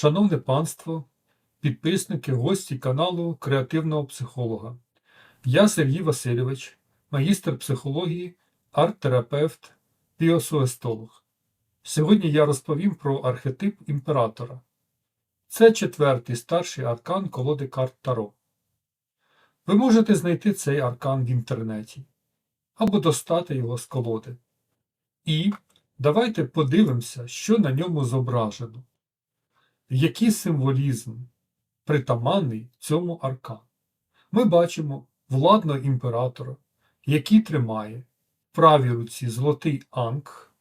Шановне панство, підписники, гості каналу Креативного психолога. Я Сергій Васильович, магістр психології, арт-терапевт, біосуестолог. Сьогодні я розповім про архетип імператора. Це четвертий старший аркан колоди карт Таро. Ви можете знайти цей аркан в інтернеті або достати його з колоди. І давайте подивимося, що на ньому зображено. Який символізм притаманний цьому аркану? Ми бачимо владного імператора, який тримає в правій руці золотий анк,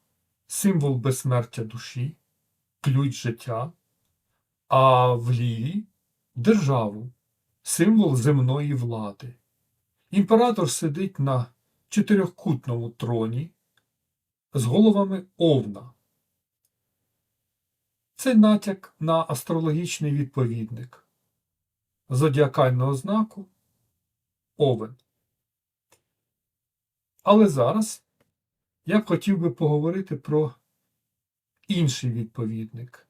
символ безсмертя душі, ключ життя, а в лівій державу, символ земної влади. Імператор сидить на чотирьохкутному троні з головами овна. Це натяк на астрологічний відповідник зодіакального знаку Овен. Але зараз я б хотів би поговорити про інший відповідник,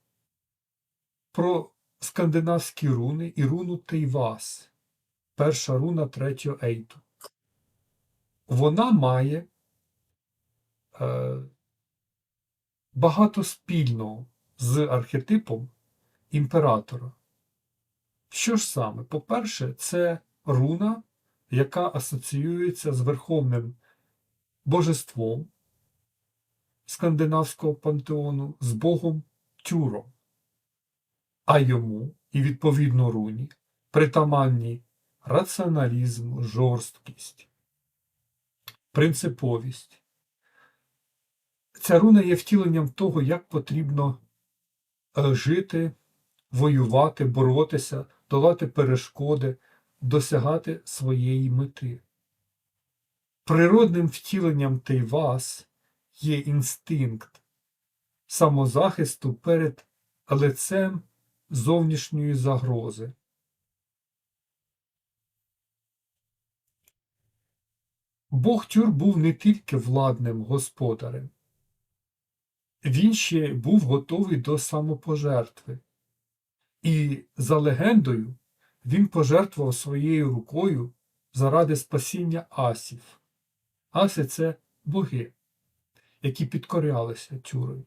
про скандинавські руни і руну Тейвас, перша руна третього ейту. Вона має е, багато спільного з архетипом імператора. Що ж саме? По-перше, це руна, яка асоціюється з верховним божеством скандинавського пантеону, з богом Тюром, а йому і відповідно руні притаманні раціоналізм, жорсткість, принциповість. Ця руна є втіленням того, як потрібно жити, воювати, боротися, долати перешкоди, досягати своєї мети. Природним втіленням Тейвас є інстинкт самозахисту перед лицем зовнішньої загрози. Бог Тюр був не тільки владним господарем, він ще був готовий до самопожертви. І за легендою він пожертвував своєю рукою заради спасіння асів. Аси це боги, які підкорялися тюрою.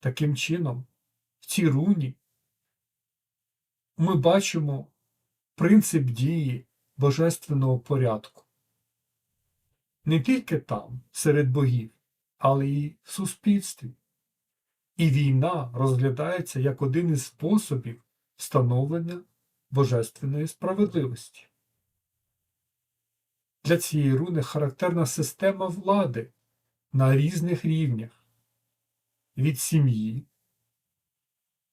Таким чином, в цій руні ми бачимо принцип дії божественного порядку. Не тільки там, серед богів, але й в суспільстві. І війна розглядається як один із способів встановлення божественної справедливості. Для цієї руни характерна система влади на різних рівнях від сім'ї,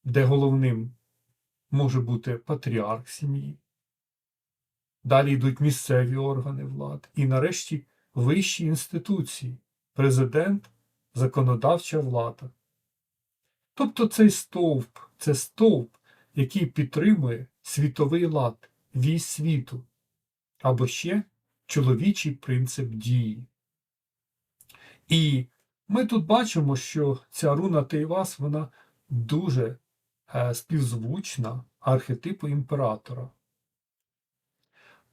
де головним може бути патріарх сім'ї, далі йдуть місцеві органи влади і нарешті вищі інституції, президент, законодавча влада. Тобто цей стовп це стовп, який підтримує світовий лад, вісь світу, або ще чоловічий принцип дії. І ми тут бачимо, що ця руна Тейвас вона дуже е, співзвучна архетипу імператора.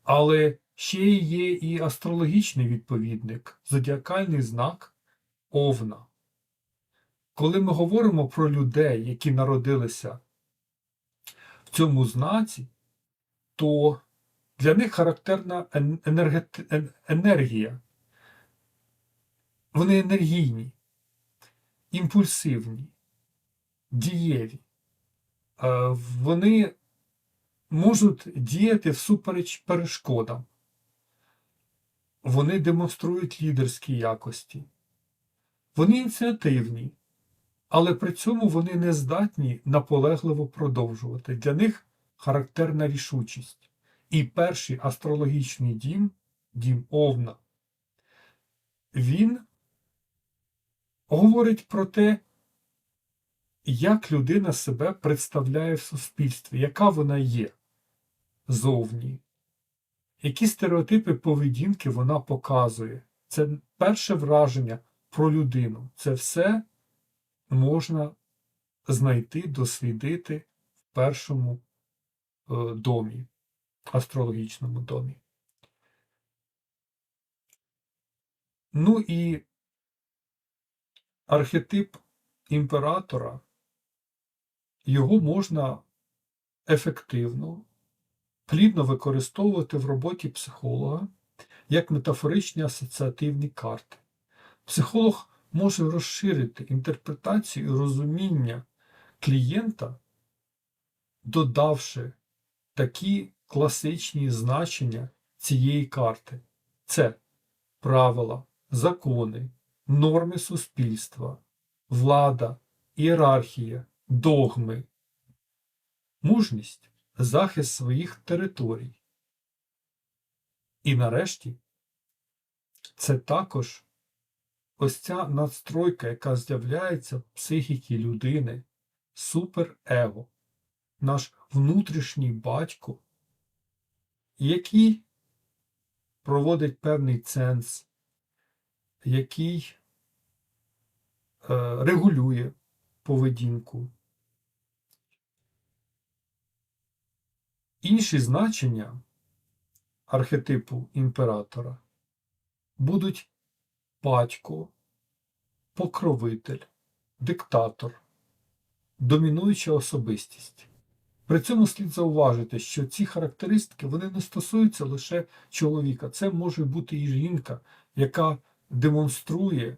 Але ще є і астрологічний відповідник, зодіакальний знак Овна. Коли ми говоримо про людей, які народилися в цьому знаці, то для них характерна енергія. Вони енергійні, імпульсивні, дієві. Вони можуть діяти всупереч перешкодам. Вони демонструють лідерські якості. Вони ініціативні, але при цьому вони не здатні наполегливо продовжувати. Для них характерна рішучість. І перший астрологічний дім, дім Овна, він говорить про те, як людина себе представляє в суспільстві, яка вона є зовні, які стереотипи поведінки вона показує. Це перше враження про людину. Це все можна знайти, дослідити в першому е, домі, астрологічному домі. Ну і архетип імператора, його можна ефективно, плідно використовувати в роботі психолога як метафоричні асоціативні карти. Психолог може розширити інтерпретацію і розуміння клієнта, додавши такі класичні значення цієї карти. Це правила, закони, норми суспільства, влада, ієрархія, догми, мужність, захист своїх територій. І нарешті це також ось ця надстройка, яка з'являється в психіці людини, суперего, наш внутрішній батько, який проводить певний ценз, який е, регулює поведінку. Інші значення архетипу імператора будуть батько, покровитель, диктатор, домінуюча особистість. При цьому слід зауважити, що ці характеристики вони не стосуються лише чоловіка. Це може бути і жінка, яка демонструє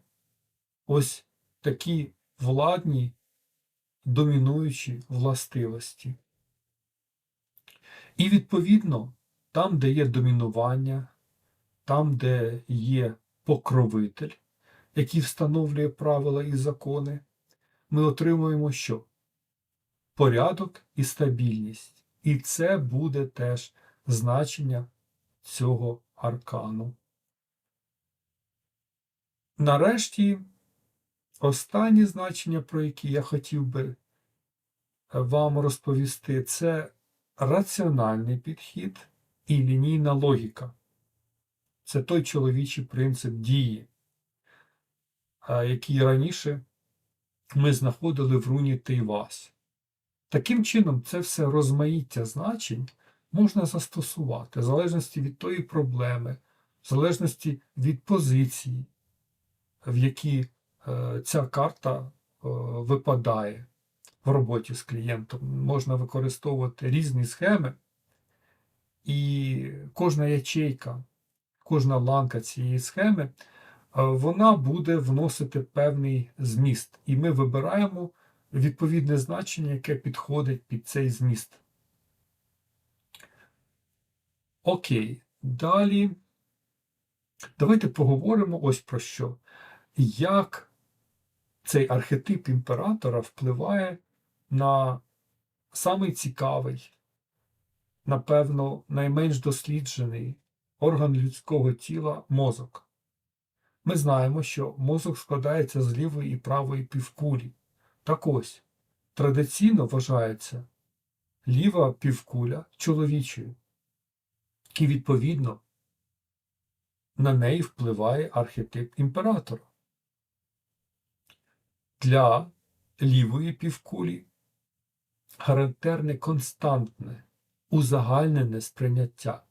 ось такі владні домінуючі властивості. І відповідно, там, де є домінування, там, де є покровитель, який встановлює правила і закони, ми отримуємо що? Порядок і стабільність. І це буде теж значення цього аркану. Нарешті, останнє значення, про яке я хотів би вам розповісти, це раціональний підхід і лінійна логіка. Це той чоловічий принцип дії, який раніше ми знаходили в руні Тейвас. Таким чином, це все розмаїття значень можна застосувати, в залежності від тої проблеми, в залежності від позиції, в якій е, ця карта е, випадає в роботі з клієнтом. Можна використовувати різні схеми, і кожна ячейка, кожна ланка цієї схеми, е, вона буде вносити певний зміст. І ми вибираємо відповідне значення, яке підходить під цей зміст. Окей, далі. Давайте поговоримо ось про що. Як цей архетип імператора впливає на самий цікавий, напевно, найменш досліджений орган людського тіла мозок. Ми знаємо, що мозок складається з лівої і правої півкулі. Так ось, традиційно вважається ліва півкуля чоловічою, і, відповідно, на неї впливає архетип імператора. Для лівої півкулі характерне константне, узагальнене сприйняття.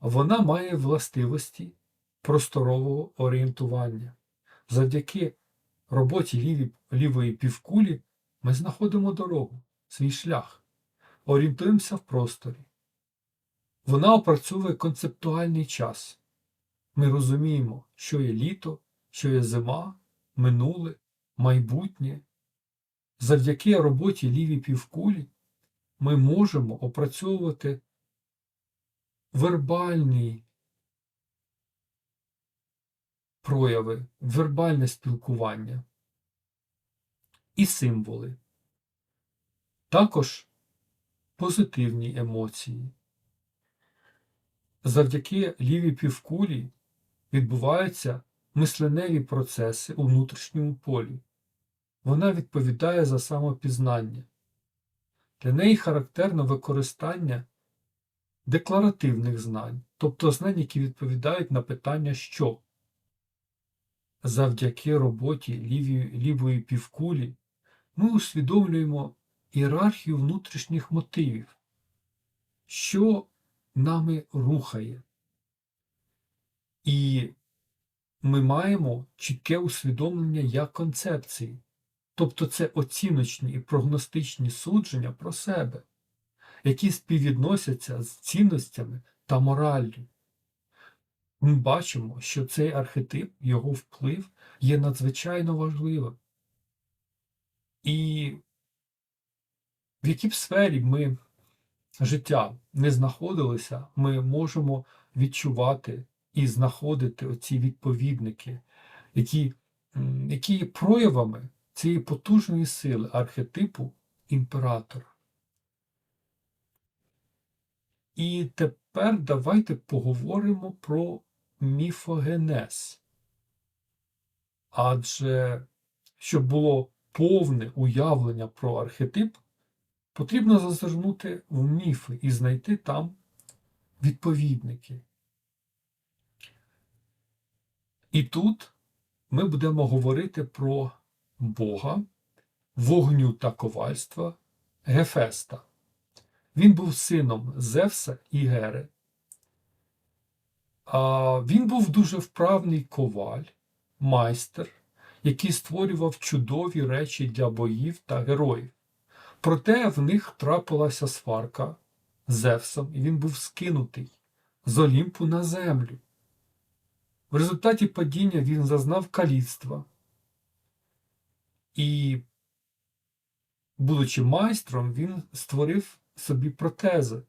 Вона має властивості просторового орієнтування. Завдяки роботі ліві, лівої півкулі ми знаходимо дорогу, свій шлях, орієнтуємося в просторі. Вона опрацьовує концептуальний час. Ми розуміємо, що є літо, що є зима, минуле, майбутнє. Завдяки роботі лівій півкулі ми можемо опрацьовувати вербальні прояви, вербальне спілкування і символи, також позитивні емоції. Завдяки лівій півкулі відбуваються мисленеві процеси у внутрішньому полі. Вона відповідає за самопізнання. Для неї характерно використання декларативних знань, тобто знань, які відповідають на питання що. Завдяки роботі лівої, півкулі ми усвідомлюємо ієрархію внутрішніх мотивів, що нами рухає. І ми маємо чітке усвідомлення як концепції, тобто це оціночні і прогностичні судження про себе, які співвідносяться з цінностями та мораллю. Ми бачимо, що цей архетип, його вплив є надзвичайно важливим. І в якій б сфері ми життя не знаходилися, ми можемо відчувати і знаходити оці відповідники, які, які є проявами цієї потужної сили архетипу імператора. І тепер давайте поговоримо про міфогенез. Адже щоб було повне уявлення про архетип, потрібно зазирнути в міфи і знайти там відповідники. І тут ми будемо говорити про Бога, вогню та ковальства Гефеста. Він був сином Зевса і Гери. А Він був дуже вправний коваль, майстер, який створював чудові речі для боїв та героїв. Проте в них трапилася сварка з Зевсом, і він був скинутий з Олімпу на землю. В результаті падіння він зазнав каліцтва. І, будучи майстром, він створив собі протези.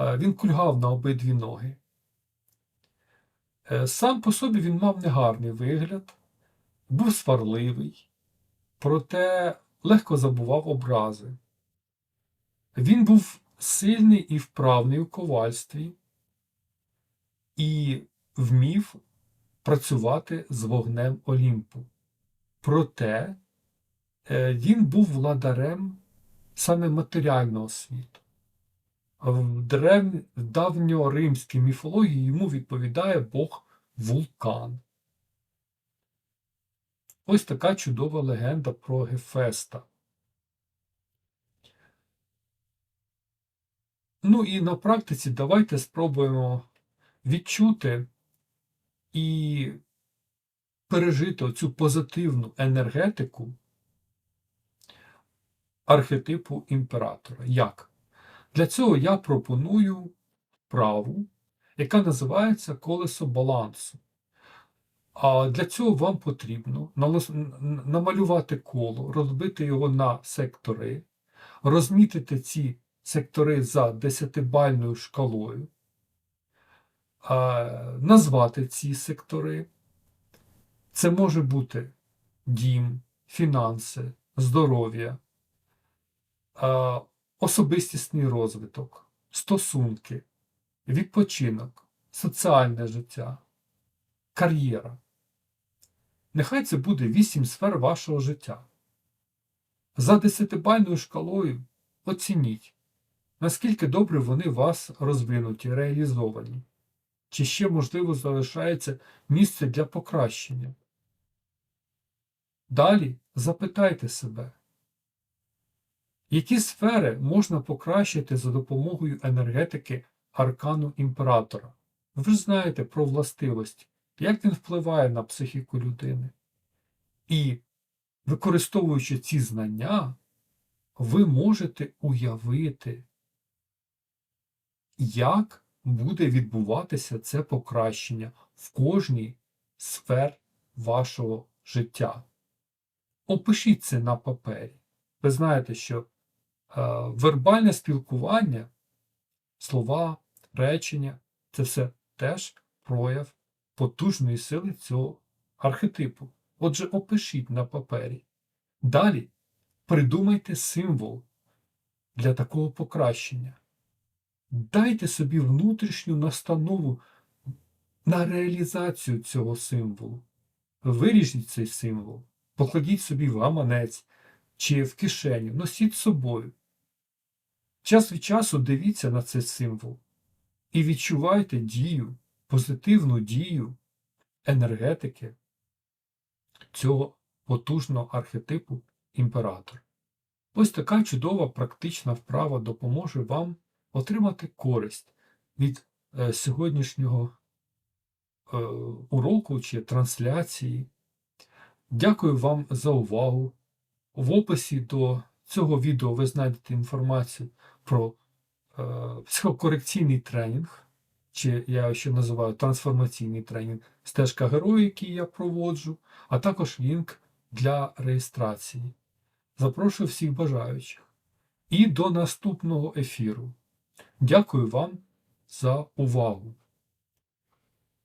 Він кульгав на обидві ноги. Е, Сам по собі він мав негарний вигляд, був сварливий, проте легко забував образи. Він був сильний і вправний у ковальстві і вмів працювати з вогнем Олімпу. Проте е, він був владарем саме матеріального світу. В древ... в давньоримській міфології йому відповідає Бог вулкан. Ось така чудова легенда про Гефеста. Ну і на практиці давайте спробуємо відчути і пережити цю позитивну енергетику архетипу імператора. Як? Для цього я пропоную вправу, яка називається колесо балансу. А для цього вам потрібно намалювати коло, розбити його на сектори, розмітити ці сектори за десятибальною шкалою, назвати ці сектори. Це може бути дім, фінанси, здоров'я, особистісний розвиток, стосунки, відпочинок, соціальне життя, кар'єра. Нехай це буде вісім сфер вашого життя. За десятибальною шкалою оцініть, наскільки добре вони вас розвинуті, реалізовані, чи ще, можливо, залишається місце для покращення. Далі запитайте себе, які сфери можна покращити за допомогою енергетики аркану імператора? Ви ж знаєте про властивості, як він впливає на психіку людини. І, використовуючи ці знання, ви можете уявити, як буде відбуватися це покращення в кожній сфер вашого життя. Опишіть це на папері. Ви знаєте, що е, вербальне спілкування, слова, речення це все теж прояв потужної сили цього архетипу. Отже, опишіть на папері. Далі придумайте символ для такого покращення. Дайте собі внутрішню настанову на реалізацію цього символу. Виріжіть цей символ, покладіть собі в гаманець чи в кишеню, носіть з собою. Час від часу дивіться на цей символ і відчувайте дію, позитивну дію енергетики цього потужного архетипу імператор. Ось така чудова практична вправа допоможе вам отримати користь від е, сьогоднішнього е, уроку чи трансляції. Дякую вам за увагу. В описі до цього відео ви знайдете інформацію про е, психокорекційний тренінг, чи я його ще називаю трансформаційний тренінг, стежка героїв, який я проводжу, а також лінк для реєстрації. Запрошую всіх бажаючих. І до наступного ефіру. Дякую вам за увагу.